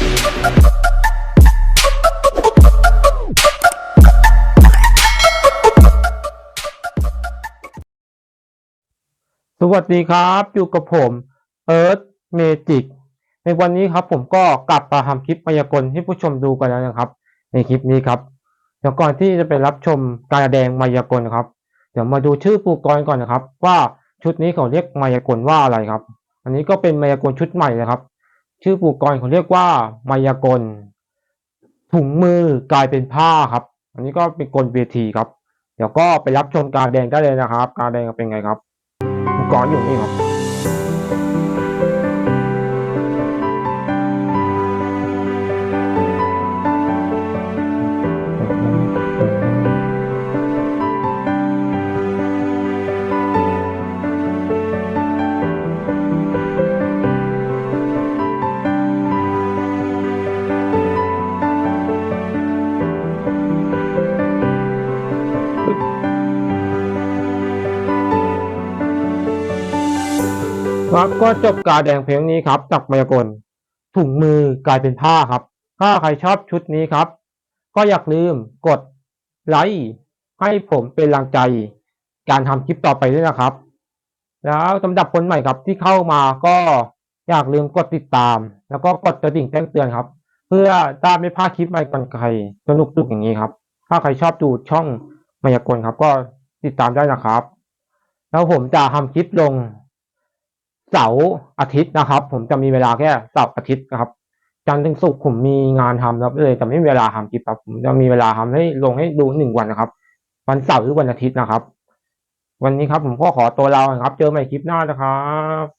สวัสดีครับ อยู่กับผมเอิร์ธเมจิกในวันนี้ครับผมก็กลับมาทำคลิปมายากลให้ผู้ชมดูกันแล้วนะครับ ในคลิปนี้ครับเดี๋ยวก่อนที่จะไปรับชมการแสดงมายากลครับ เดี๋ยวมาดูชื่อปูกรก่อนนะครับ ว่าชุดนี้เขาเรียกมายากลว่าอะไรครับ อันนี้ก็เป็นมายากลชุดใหม่นะครับ ชื่อปูกรเขาเรียกว่ามายากล ถุงมือกลายเป็นผ้าครับ อันนี้ก็เป็นกลเวทีครับ เดี๋ยวก็ไปรับชมการแดงได้เลยนะครับ การแดงเป็นไงครับอุปกรณ์อยู่นี่ครับ ครับก็จบการแดงเพลงนี้ครับจากมายากลถุงมือกลายเป็นผ้าครับ ถ้าใครชอบชุดนี้ครับ ก็อย่าลืมกดไลค์ให้ผมเป็นแรงใจ การทำคลิปต่อไปด้วยนะครับ แล้วสำหรับคนใหม่ครับที่เข้ามาก็อย่าลืมกดติดตาม แล้วก็กดกระดิ่งแจ้งเตือนครับ เพื่อได้ไม่พลาดคลิปใหม่ก่อนใครสนุกๆอย่างนี้ครับ ถ้าใครชอบดูช่องมายากลครับ ก็ติดตามได้นะครับ แล้วผมจะทำคลิปลง เสาร์อาทิตย์นะครับ ผมจะมีเวลาแค่เสาร์อาทิตย์นะครับจันทร์ถึงศุกร์ผมมีงานทำครับเลยจะไม่มีเวลาทำคลิปครับผมจะมีเวลาทำให้ลงให้ดูหนึ่งวันนะครับ วันเสาร์หรือวันอาทิตย์นะครับ วันนี้ครับผมก็ขอตัวลาครับ เจอใหม่คลิปหน้านะครับ